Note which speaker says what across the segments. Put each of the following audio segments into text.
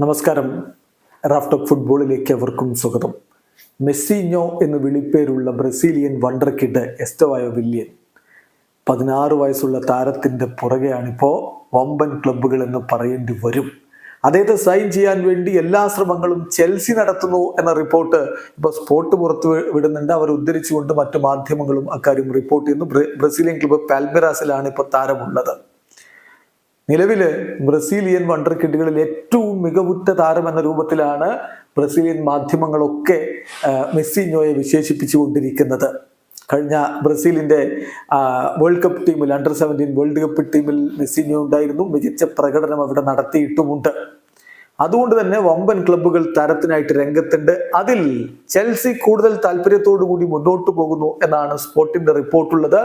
Speaker 1: നമസ്കാരം. റാഫ് റാഫ്റ്റോക്ക് ഫുട്ബോളിലേക്ക് അവർക്കും സ്വാഗതം. മെസ്സിഞ്ഞോ എന്ന് വിളിപ്പേരുള്ള Brazilian wonder kid Estevao Willian. പതിനാറ് വയസ്സുള്ള താരത്തിന്റെ പുറകെയാണിപ്പോൾ വമ്പൻ ക്ലബ്ബുകൾ എന്ന് പറയേണ്ടി വരും. അദ്ദേഹത്തെ സൈൻ ചെയ്യാൻ വേണ്ടി എല്ലാ ശ്രമങ്ങളും ചെൽസി നടത്തുന്നു എന്ന റിപ്പോർട്ട് ഇപ്പോൾ സ്പോർട്ട് പുറത്തു വിടുന്നുണ്ട്. അവർ ഉദ്ധരിച്ചുകൊണ്ട് മറ്റു മാധ്യമങ്ങളും അക്കാര്യം റിപ്പോർട്ട് ചെയ്യുന്നു. ബ്രസീലിയൻ ക്ലബ്ബ് പാൽമിറാസിലാണ് ഇപ്പോൾ താരമുള്ളത്. നിലവിൽ ബ്രസീലിയൻ വണ്ടർ കിഡുകളിൽ ഏറ്റവും മികവുറ്റ താരം എന്ന രൂപത്തിലാണ് ബ്രസീലിയൻ മാധ്യമങ്ങളൊക്കെ ആ, വിശേഷിപ്പിച്ചു കൊണ്ടിരിക്കുന്നത് കഴിഞ്ഞ ബ്രസീലിന്റെ വേൾഡ് കപ്പ് ടീമിൽ അണ്ടർ സെവന്റീൻ വേൾഡ് കപ്പ് ടീമിൽ മെസ്സിഞ്ഞോ ഉണ്ടായിരുന്നു. മികച്ച പ്രകടനം അവിടെ നടത്തിയിട്ടുമുണ്ട്. അതുകൊണ്ട് തന്നെ വമ്പൻ ക്ലബ്ബുകൾ താരത്തിനായിട്ട് രംഗത്തുണ്ട്. അതിൽ ചെൽസി കൂടുതൽ താല്പര്യത്തോടു കൂടി മുന്നോട്ട് പോകുന്നു എന്നാണ് സ്പോർട്ടിന്റെ റിപ്പോർട്ടുള്ളത്.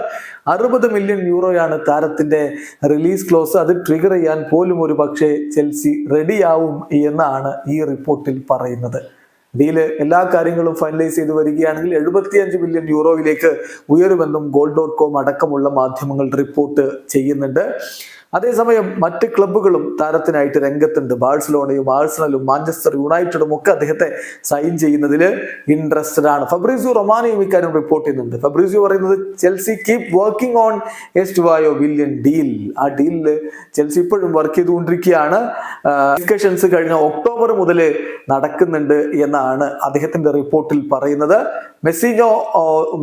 Speaker 1: അറുപത് മില്യൺ യൂറോയാണ് താരത്തിന്റെ റിലീസ് ക്ലോസ്. അത് ട്രിഗർ ചെയ്യാൻ പോലും ഒരു പക്ഷേ ചെൽസി റെഡിയാവും എന്നാണ് ഈ റിപ്പോർട്ടിൽ പറയുന്നത്. ഡീൽ എല്ലാ കാര്യങ്ങളും ഫൈനലൈസ് ചെയ്ത് വരികയാണെങ്കിൽ എഴുപത്തിയഞ്ച് മില്യൺ യൂറോയിലേക്ക് ഉയരുമെന്നും ഗോൾഡ് ഡോട്ട് കോം അടക്കമുള്ള മാധ്യമങ്ങൾ റിപ്പോർട്ട് ചെയ്യുന്നുണ്ട്. അതേസമയം മറ്റ് ക്ലബ്ബുകളും താരത്തിനായിട്ട് രംഗത്തുണ്ട്. ബാഴ്സലോണയും ആഴ്സണലും മാഞ്ചസ്റ്റർ യുണൈറ്റഡും ഒക്കെ അദ്ദേഹത്തെ സൈൻ ചെയ്യുന്നതിൽ ഇൻട്രസ്റ്റഡ് ആണ്. ഫബ്രീസിയോ റൊമാനയും ഇക്കാര്യം റിപ്പോർട്ട് ചെയ്യുന്നുണ്ട്. ഫബ്രീസിയോ പറയുന്നത് Chelsea keep working on Estevao Willian deal ആ ഡീലിൽ ചെൽസി ഇപ്പോഴും വർക്ക് ചെയ്തുകൊണ്ടിരിക്കുകയാണ്. ഡിസ്കഷൻസ് കഴിഞ്ഞ ഒക്ടോബർ മുതൽ നടക്കുന്നുണ്ട് എന്നാണ് അദ്ദേഹത്തിന്റെ റിപ്പോർട്ടിൽ പറയുന്നത്. മെസ്സിനോ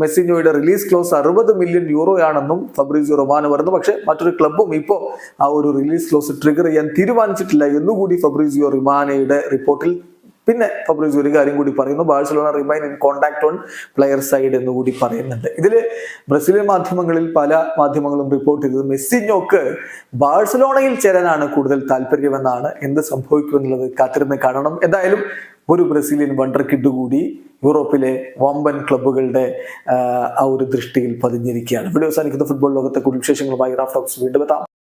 Speaker 1: മെസ്സിനോയുടെ റിലീസ് ക്ലോസ് അറുപത് മില്യൺ യൂറോ ആണെന്നും ഫബ്രീസിയോ റൊമാനോ പറയുന്നു. പക്ഷേ മറ്റൊരു ക്ലബ്ബും ഇപ്പോൾ ആ ഒരു റിലീസ് ക്ലോസ് ട്രിഗർ ചെയ്യാൻ തീരുമാനിച്ചിട്ടില്ല എന്നുകൂടി ഫബ്രീസിയോ റിമാനയുടെ റിപ്പോർട്ടിൽ പിന്നെ ഫബ്രീസ് ഒരു കാര്യം കൂടി പറയുന്നു. Barcelona remain in contact on player side എന്ന് കൂടി പറയുന്നുണ്ട്. ഇതിൽ ബ്രസീലിയൻ മാധ്യമങ്ങളിൽ പല മാധ്യമങ്ങളും റിപ്പോർട്ട് ചെയ്തത് മെസ്സിഞ്ഞോക്ക് ബാഴ്സലോണയിൽ ചേരാനാണ് കൂടുതൽ താല്പര്യമെന്നാണ് എന്ത് സംഭവിക്കുമെന്നുള്ളത് കാത്തിരുന്ന് കാണണം. എന്തായാലും ഒരു ബ്രസീലിയൻ വണ്ടർ കിഡ് കൂടി യൂറോപ്പിലെ വമ്പൻ ക്ലബ്ബുകളുടെ ആ, ഒരു ദൃഷ്ടിയിൽ പതിഞ്ഞിരിക്കുകയാണ്. ഇവിടെ അവസാനിക്കുന്ന. ഫുട്ബോൾ ലോകത്തെ കൂടുതൽ വിശേഷങ്ങളുമായി റാഫ്റ്റോക്സ് വീണ്ടും എത്താം.